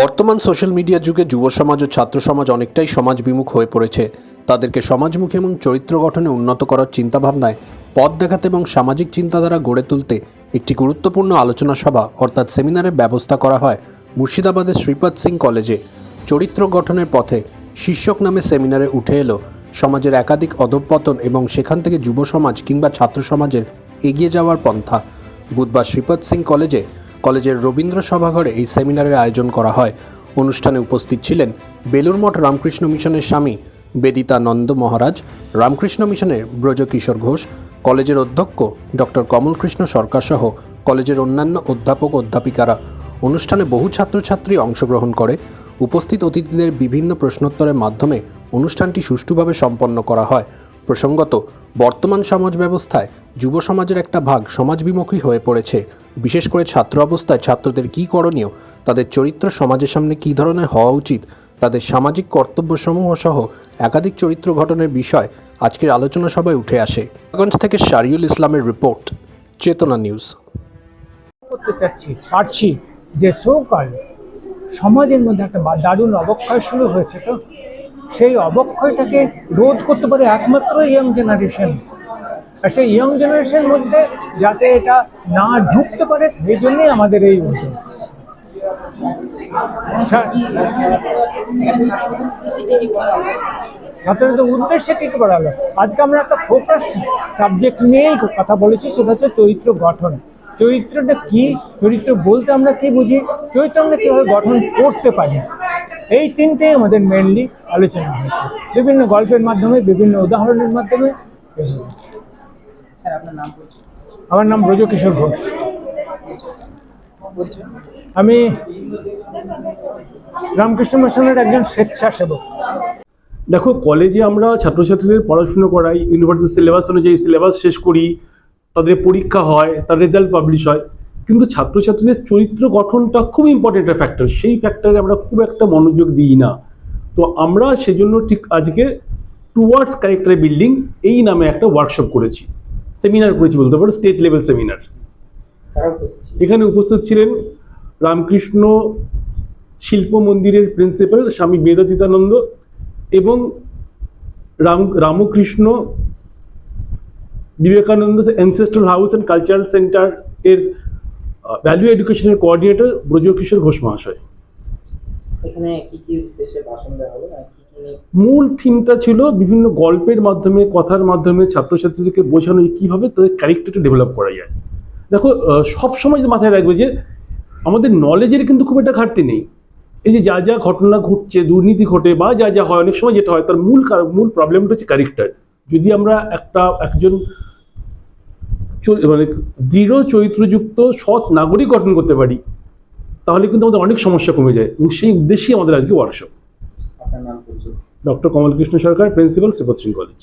বর্তমান social media যুগে যুব সমাজ ও ছাত্র সমাজ অনেকটাই সমাজ বিমুখ হয়ে পড়েছে। তাদেরকে সমাজমুখী এবং চরিত্র গঠনে উন্নত করার চিন্তাভাবনায় পথ দেখাতে এবং সামাজিক চিন্তাধারা গড়ে তুলতে একটি গুরুত্বপূর্ণ আলোচনা সভা, অর্থাৎ সেমিনারের ব্যবস্থা করা হয় মুর্শিদাবাদের শ্রীপদ সিং কলেজে। চরিত্র গঠনের পথে শীর্ষক নামে সেমিনারে উঠে এলো সমাজের একাধিক অধঃপতন এবং সেখান থেকে যুব সমাজ কিংবা ছাত্র সমাজের এগিয়ে যাওয়ার পন্থা। বুধবার শ্রীপদ সিং কলেজে কলেজের রবীন্দ্র সভাঘরে এই সেমিনারের আয়োজন করা হয়। অনুষ্ঠানে উপস্থিত ছিলেন বেলুর মঠ রামকৃষ্ণ মিশনের স্বামী বেদিতানন্দ মহারাজ, রামকৃষ্ণ মিশনের ব্রজকিশোর ঘোষ, কলেজের অধ্যক্ষ ডক্টর কমলকৃষ্ণ সরকার সহ কলেজের অন্যান্য অধ্যাপক অধ্যাপিকারা। অনুষ্ঠানে বহু ছাত্রছাত্রী অংশগ্রহণ করে। উপস্থিত অতিথিদের বিভিন্ন প্রশ্নোত্তরের মাধ্যমে অনুষ্ঠানটি সুষ্ঠুভাবে সম্পন্ন করা হয়। প্রসঙ্গত, বর্তমান সমাজ ব্যবস্থায় যুব সমাজের একটা ভাগ সমাজবিমুখী হয়ে পড়েছে। বিশেষ করে ছাত্র অবস্থায় ছাত্রদের কী করণীয়, তাদের চরিত্র সমাজের সামনে কী ধরনের হওয়া উচিত, তাদের সামাজিক কর্তব্যসমূহ সহ একাধিক চরিত্র গঠনের বিষয় আজকের আলোচনা সভায় উঠে আসে। গঞ্জ থেকে শারিউল ইসলামের রিপোর্ট, চেতনা নিউজ। করতে চাচ্ছি, পারছি যে সৌকাল সমাজের মধ্যে একটা দারুণ অবক্ষয় শুরু হয়েছে তো। সেই অবক্ষয়টাকে রোধ করতে পারে একমাত্র ইয়ং জেনারেশন আর সেই ইয়ং জেনারেশনের মধ্যে যাতে এটা না ঢুকতে পারে সেই জন্যই আমাদের এই উদ্যোগ হ্যাঁ, ছাত্রদের উদ্দেশ্যে কি করা আজকে আমরা একটা ফোকাসড সাবজেক্ট নিয়েই কথা বলেছি সেটা হচ্ছে চরিত্র গঠন। চরিত্রটা কি? চরিত্র বলতে আমরা কি বুঝি? চরিত্র আমরা কীভাবে গঠন করতে পারি? এই তিনটেই আমাদের মেনলি আলোচনা হয়েছে বিভিন্ন গল্পের মাধ্যমে বিভিন্ন উদাহরণের মাধ্যমে। স্যার আপনার নাম পরিচয়? আমার নাম ব্রজকিশোর ঘোষ। আমি রামকৃষ্ণ মিশনের একজন স্বেচ্ছাসেবক। দেখো কলেজে আমরা ছাত্রছাত্রীদের পড়াশুনো করাই ইউনিভার্সিটি সিলেবাস অনুযায়ী সিলেবাস শেষ করি তাদের পরীক্ষা হয় তার রেজাল্ট পাবলিশ হয়। কিন্তু ছাত্রছাত্রীদের চরিত্র গঠনটা খুব ইম্পর্টেন্ট একটা ফ্যাক্টর সেই ফ্যাক্টরে আমরা খুব একটা মনোযোগ দিই না। তো আমরা সেজন্য ঠিক আজকে টুয়ার্ডস ক্যারেক্টার বিল্ডিং এই নামে একটা ওয়ার্কশপ করেছি। সেমিনার করেছি বলতে পারো স্টেট লেভেল সেমিনার? এখানে উপস্থিত ছিলেন রামকৃষ্ণ শিল্প মন্দিরের প্রিন্সিপাল স্বামী বেদাতীতানন্দ এবং Ram Ramakrishna Vivekananda ancestral house and cultural centre এর ভ্যালু এডুকেশনের কোঅর্ডিনেটর ব্রজকিশোর ঘোষ মহাশয়। এখানে কি কি উদ্দেশ্যে ভাষণ দেওয়া হবে? মূল থিমটা ছিল বিভিন্ন গল্পের মাধ্যমে, কথার মাধ্যমে ছাত্রছাত্রীদেরকে বোঝানো কীভাবে তাদের ক্যারেক্টারটা ডেভেলপ করা যায়। দেখো সবসময় মাথায় রাখবে যে আমাদের নলেজের কিন্তু খুব একটা ঘাটতি নেই। এই যে যা যা ঘটনা ঘটছে, দুর্নীতি ঘটে বা যা যা হয়, অনেক সময় যেটা হয়, তার মূল মূল প্রবলেমটা হচ্ছে ক্যারেক্টার যদি আমরা একটা, একজন মানে দৃঢ় চরিত্রযুক্ত, সৎ নাগরিক গঠন করতে পারি, তাহলে কিন্তু আমাদের অনেক সমস্যা কমে যায় এবং সেই উদ্দেশ্যেই আমাদের আজকে workshop doctor Kamalkrishna Sarkar principal Shripad Singh college.